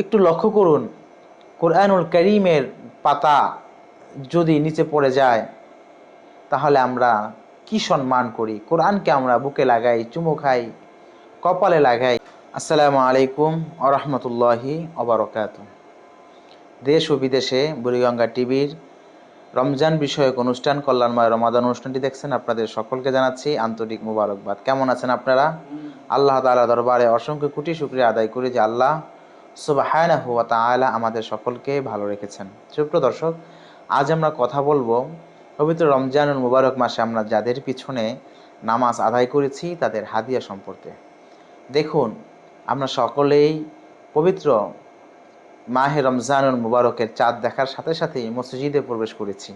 একটু লক্ষ্য করুন, কোরআনুল করিমের পাতা যদি নিচে পড়ে যায়, তাহলে আমরা কি সম্মান করি? কোরআনকে আমরা বুকে লাগাই, চুমু খাই, কপালে লাগাই। আসসালামু আলাইকুম আরহামতুল্লাহি অবরকাত দেশ ও বিদেশে বুড়িগঙ্গা টিভির রমজান বিষয়ক অনুষ্ঠান, কল্যাণময় রমাদান অনুষ্ঠানটি দেখছেন আপনাদের সকলকে জানাচ্ছি আন্তরিক মুবারকবাদ। কেমন আছেন আপনারা? আল্লাহ তাআলা দরবারে অসংখ্য কোটি শুক্রিয়া আদায় করি যে আল্লাহ সুবাহায়না হুয়া আমাদের সকলকে ভালো রেখেছেন। সুপ্রিয় দর্শক, আজ আমরা কথা বলব পবিত্র রমজানুল মুবারক মাসে আমরা যাদের পিছনে নামাজ আদায় করেছি, তাদের হাদিয়া সম্পর্কে। দেখুন, আমরা সকলেই পবিত্র মাহে রমজানুল মুবারকের চাঁদ দেখার সাথে সাথেই মসজিদে প্রবেশ করেছি।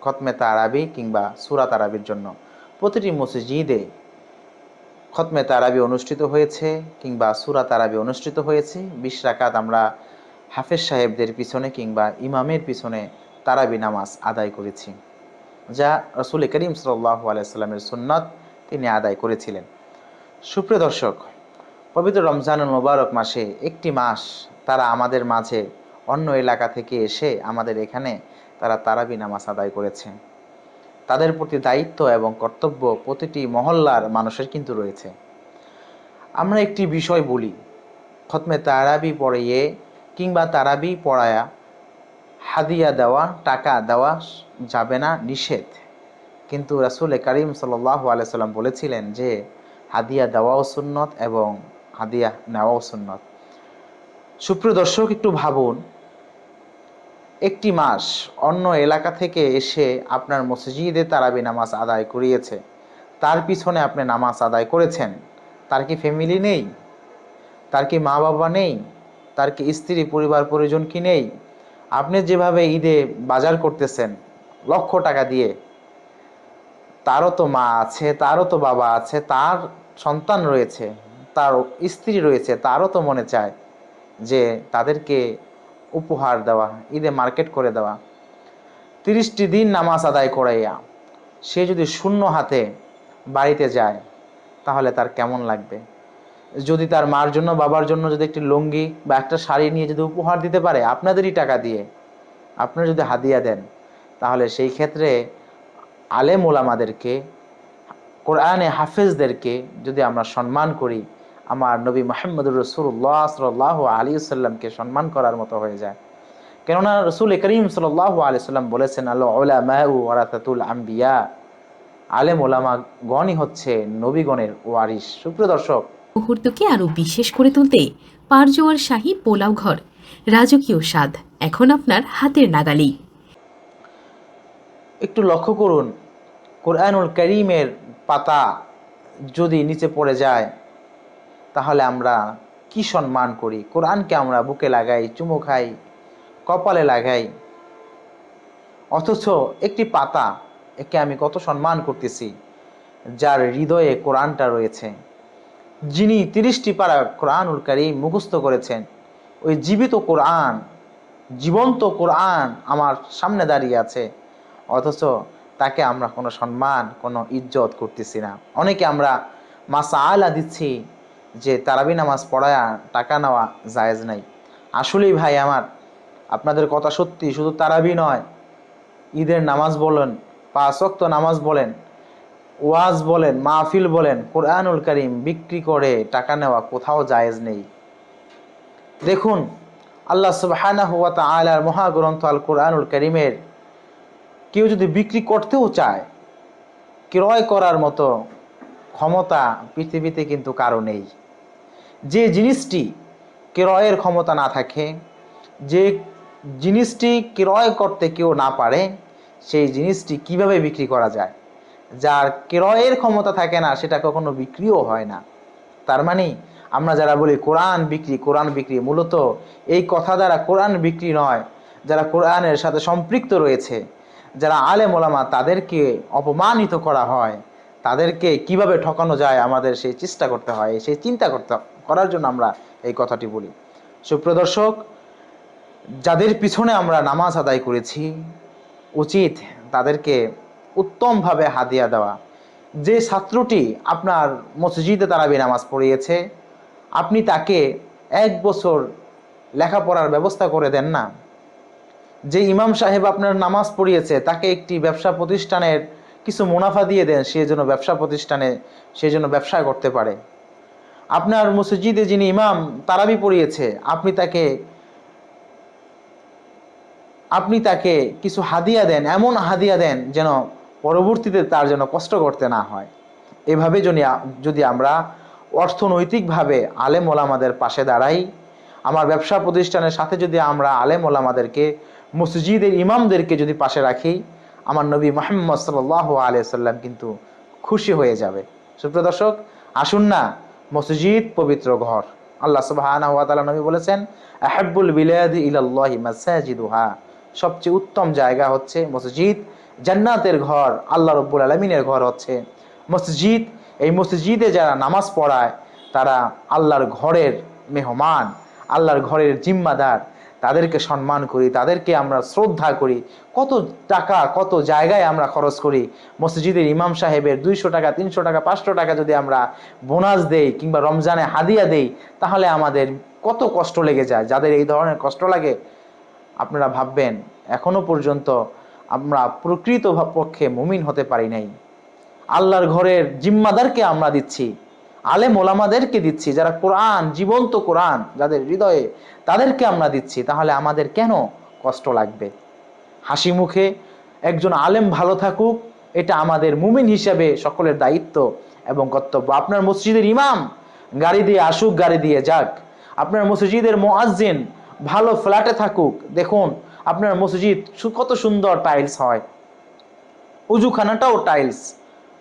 খতমে তারাবি কিংবা সুরা তারাবির জন্য। প্রতিটি মসজিদে খতমে তারাবি অনুষ্ঠিত হয়েছে কিংবা সুরা তারাবি অনুষ্ঠিত হয়েছে। বিশ রাকাত আমরা হাফেজ সাহেবদের পিছনে কিংবা ইমামের পিছনে তারাবি নামাজ আদায় করেছি, যা রসুল করিম সাল্লাহ আলাইস্লামের সুন্নত তিনি আদায় করেছিলেন। সুপ্রিয় দর্শক, পবিত্র রমজানুল মোবারক মাসে একটি মাস তারা আমাদের মাঝে অন্য এলাকা থেকে এসে আমাদের এখানে তারা তারাবি নামাজ আদায় করেছে। তাদের প্রতি দায়িত্ব এবং কর্তব্য প্রতিটি মহল্লার মানুষের কিন্তু রয়েছে। আমরা একটি বিষয় বলি, খতমে তারাবি পড়িয়ে কিংবা তারাবি পড়ায়া হাদিয়া দেওয়া, টাকা দেওয়া যাবে না নিষেধ। কিন্তু রাসুল করিম সাল্লাহ আলাইসাল্লাম বলেছিলেন যে, হাদিয়া দেওয়াও সুন্নত এবং হাদিয়া নেওয়াও সুন্নত। সুপ্রিয় দর্শক, একটু ভাবুন একটি মাস অন্য এলাকা থেকে এসে আপনার মসজিদে তারাবি নামাজ আদায় করিয়েছে। তার পিছনে আপনি নামাজ আদায় করেছেন। তার কি ফ্যামিলি নেই? তার কি মা বাবা নেই? তার কি স্ত্রী, পরিবার, পরিজন কি নেই? আপনি যেভাবে ঈদে বাজার করতেছেন, লক্ষ টাকা দিয়ে, তারও তো মা আছে, তারও তো বাবা আছে, তার সন্তান রয়েছে, তার স্ত্রী রয়েছে, তারও তো মনে চায় যে তাদেরকে উপহার দেওয়া, ঈদে মার্কেট করে দেওয়া। তিরিশটি দিন নামাজ আদায় করাইয়া সে যদি শূন্য হাতে বাড়িতে যায়, তাহলে তার কেমন লাগবে? যদি তার মার জন্য, বাবার জন্য যদি একটি লুঙ্গি বা একটা শাড়ি নিয়ে যদি উপহার দিতে পারে, আপনাদেরই টাকা দিয়ে, আপনারা যদি হাদিয়া দেন, তাহলে সেই ক্ষেত্রে আলেম ওলামাদেরকে, কোরআনে হাফেজদেরকে যদি আমরা সম্মান করি আমার নবী মাহমুদুর রসুল্লাহ সাল্লাহ আলী সাল্লামকে সম্মান করার মতো হয়ে যায়। কেননা রসুল করিম সাল্লাহ আলি সাল্লাম বলেছেন আল্লাহ ওরাতাতুল আম্বিয়া আলেম ওলামা গণই হচ্ছে নবীগণের ওয়ারিস সুপ্রিয় দর্শক মুহূর্তকে আরও বিশেষ করে তুলতে পারজোয়ার শাহী পোলাও ঘর রাজকীয় স্বাদ এখন আপনার হাতের নাগালেই। একটু লক্ষ্য করুন কোরআনুল করিমের পাতা যদি নিচে পড়ে যায় তাহলে আমরা কি সম্মান করি? কোরআনকে আমরা বুকে লাগাই, চুমু খাই, কপালে লাগাই। অথচ একটি পাতা একে আমি কত সম্মান করতেছি, যার হৃদয়ে কোরআনটা রয়েছে। যিনি তিরিশটি পারা কোরআনুল করিম মুখস্থ করেছেন, ওই জীবিত কোরআন, জীবন্ত কোরআন আমার সামনে দাঁড়িয়ে আছে, অথচ তাকে আমরা কোনো সম্মান, কোনো ইজ্জত করতেছি না। অনেকে আমরা মাসা আলা দিচ্ছি যে তারাবি নামাজ পড়ায়া টাকা নেওয়া জায়েজ নাই। আসলেই ভাই আমার, আপনাদের কথা সত্যি, শুধু তারাবি নয়, ঈদের নামাজ বলেন পাঁচক্ত নামাজ বলেন, ওয়াজ বলেন, মাহফিল বলেন, কোরআনুল করিম বিক্রি করে টাকা নেওয়া কোথাও জায়েজ নেই। দেখুন, আল্লাহ সুবাহানা হুয়া তালার মহাগ্রন্থ আল কোরআনুল করিমের কেউ যদি বিক্রি করতেও চায়, ক্রয় করার মতো ক্ষমতা পৃথিবীতে কিন্তু কারও নেই। যে জিনিসটি ক্রয়ের ক্ষমতা না থাকে, যে জিনিসটি ক্রয় করতে কেউ না পারে, সেই জিনিসটি কীভাবে বিক্রি করা যায়? যার ক্রয়ের ক্ষমতা থাকে না, সেটা কখনো বিক্রিও হয় না। তার মানে আমরা যারা বলি কোরআন বিক্রি কোরআন বিক্রি মূলত এই কথা দ্বারা কোরআন বিক্রি নয়, যারা কোরআনের সাথে সম্পৃক্ত রয়েছে, যারা আলেম ওলামা তাদেরকে অপমানিত করা হয় তাদেরকে কীভাবে ঠকানো যায়, আমাদের সেই চেষ্টা করতে হয়, সেই চিন্তা করতে, করার জন্য আমরা এই কথাটি বলি। সুপ্রদর্শক যাদের পিছনে আমরা নামাজ আদায় করেছি, উচিত তাদেরকে উত্তমভাবে হাদিয়া দেওয়া। যে ছাত্রটি আপনার মসজিদে তারাবি নামাজ পড়িয়েছে, আপনি তাকে এক বছর লেখাপড়ার ব্যবস্থা করে দেন না। যে ইমাম সাহেব আপনার নামাজ পড়িয়েছে, তাকে একটি ব্যবসা প্রতিষ্ঠানের কিছু মুনাফা দিয়ে দেন, সে যেন ব্যবসা প্রতিষ্ঠানে, সে যেন ব্যবসা করতে পারে। আপনার মসজিদে যিনি ইমাম, তারাবি পড়িয়েছে, আপনি তাকে আপনি তাকে কিছু হাদিয়া দেন, এমন হাদিয়া দেন যেন পরবর্তীতে তার যেন কষ্ট করতে না হয়। এভাবে যদি যদি আমরা অর্থনৈতিকভাবে আলেম ওলামাদের পাশে দাঁড়াই, আমার ব্যবসা প্রতিষ্ঠানের সাথে যদি আমরা আলেম ওলামাদেরকে, মসজিদের ইমামদেরকে যদি পাশে রাখি আমার নবী মোহাম্মদ সাল্লাহ আলিয়াল্লাম কিন্তু খুশি হয়ে যাবে। সুপ্রিয় দর্শক, আসুন না মসজিদ পবিত্র ঘর। আল্লাহ সুবাহ নবী বলেছেন আহাবুল বিলাদি ইলাল্লাহি মাসাজিদুহা। সবচেয়ে উত্তম জায়গা হচ্ছে মসজিদ। জান্নাতের ঘর, আল্লাহ রব্বুল আলমিনের ঘর হচ্ছে মসজিদ। এই মসজিদে যারা নামাজ পড়ায়, তারা আল্লাহর ঘরের মেহমান, আল্লাহর ঘরের জিম্মাদার। তাদেরকে সম্মান করি, তাদেরকে আমরা শ্রদ্ধা করি। কত টাকা, কত জায়গায় আমরা খরচ করি? মসজিদের ইমাম সাহেবের দুইশো টাকা, তিনশো টাকা, পাঁচশো টাকা যদি আমরা বোনাস দেই কিংবা রমজানে হাদিয়া দেই, তাহলে আমাদের কত কষ্ট লেগে যায়। যাদের এই ধরনের কষ্ট লাগে, আপনারা ভাববেন, এখনও পর্যন্ত আমরা প্রকৃত পক্ষে মুমিন হতে পারি নাই। আল্লাহর ঘরের জিম্মাদারকে আমরা দিচ্ছি। আলেম ওলামাদেরকে দিচ্ছি, যারা কোরআন, জীবন্ত কোরআন, যাদের হৃদয়ে তাদেরকে আমরা দিচ্ছি, তাহলে আমাদের কেন কষ্ট লাগবে? হাসি মুখে একজন আলেম ভালো থাকুক, এটা আমাদের মুমিন হিসাবে সকলের দায়িত্ব এবং কর্তব্য। আপনার মসজিদের ইমাম গাড়ি দিয়ে আসুক, গাড়ি দিয়ে যাক। আপনার মসজিদের মোয়াজ্জিন ভালো ফ্ল্যাটে থাকুক, দেখুন আপনার মসজিদ কত সুন্দর টাইলস হয়। উজুখানাটাও টাইলস।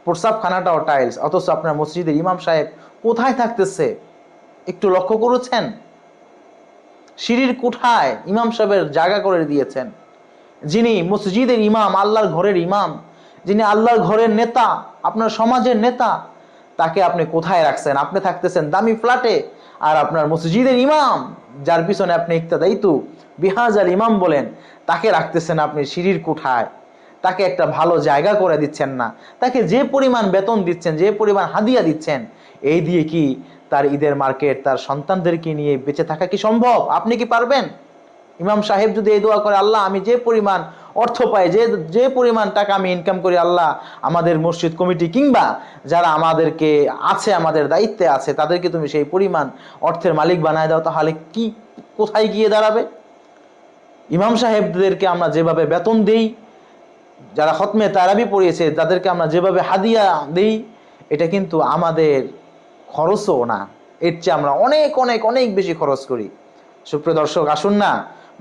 প্রসাবখানাটাও টাইলস অথচ আপনার মসজিদের ইমাম সাহেব কোথায় থাকতেছে? একটু লক্ষ্য করেছেন? সিঁড়ির কোঠায় ইমাম সাহেবের জায়গা করে দিয়েছেন। যিনি মসজিদের ইমাম, আল্লাহর ঘরের ইমাম, যিনি আল্লাহর ঘরের নেতা, আপনার সমাজের নেতা, তাকে আপনি কোথায় রাখছেন? আপনি থাকতেছেন দামি ফ্ল্যাটে আর আপনার মসজিদের ইমাম, যার পিছনে আপনি ইক্তাদাইতু বিহাজ আল ইমাম বলেন, তাকে রাখতেছেন আপনি সিঁড়ির কোঠায়। তাকে একটা ভালো জায়গা করে দিচ্ছেন না। তাকে যে পরিমাণ বেতন দিচ্ছেন, যে পরিমাণ হাদিয়া দিচ্ছেন, এই দিয়ে কি তার ঈদের মার্কেট তার সন্তানদেরকে নিয়ে বেঁচে থাকা কি সম্ভব? আপনি কি পারবেন? ইমাম সাহেব যদি এই দোয়া করে, আল্লাহ, আমি যে পরিমাণ অর্থ পাই, যে যে পরিমাণ টাকা আমি ইনকাম করি, আল্লাহ, আমাদের মসজিদ কমিটি কিংবা যারা আমাদেরকে আছে, আমাদের দায়িত্বে আছে, তাদেরকে তুমি সেই পরিমাণ অর্থের মালিক বানায় দাও, তাহলে কি কোথায় গিয়ে দাঁড়াবে? ইমাম সাহেবদেরকে আমরা যেভাবে বেতন দেই যারা খতমে তারাবি পড়িয়েছে, তাদেরকে আমরা যেভাবে হাদিয়া দিই, এটা কিন্তু আমাদের খরচও না। এর চেয়ে আমরা অনেক অনেক অনেক বেশি খরচ করি। সুপ্রিয় দর্শক, আসুন না,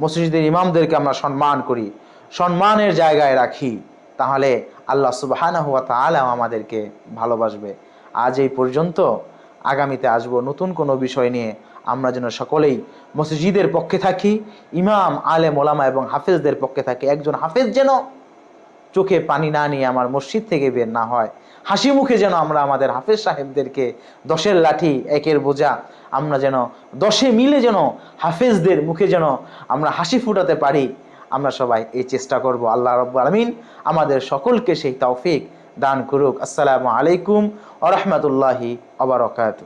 মসজিদের ইমামদেরকে আমরা সম্মান করি, সম্মানের জায়গায় রাখি। তাহলে আল্লাহ সুবাহানা হুয়া তাআলা আমাদেরকে ভালোবাসবে। আজ এই পর্যন্ত আগামীতে আসব নতুন কোনো বিষয় নিয়ে। আমরা যেন সকলেই মসজিদের পক্ষে থাকি, ইমাম আলে ওলামা এবং হাফেজদের পক্ষে থাকি। একজন হাফেজ যেন চোখে পানি না নিয়ে আমার মসজিদ থেকে বের না হয়। হাসি মুখে যেন আমরা আমাদের হাফেজ সাহেবদেরকে দশের লাঠি, একের বোঝা, আমরা যেন দশে মিলে যেন হাফেজদের মুখে যেন আমরা হাসি ফুটাতে পারি, আমরা সবাই এই চেষ্টা করব। আল্লাহ রব্বু আলমিন আমাদের সকলকে সেই তৌফিক দান করুক। আসসালামু আলাইকুম আ রহমতুল্লাহি আবরকাত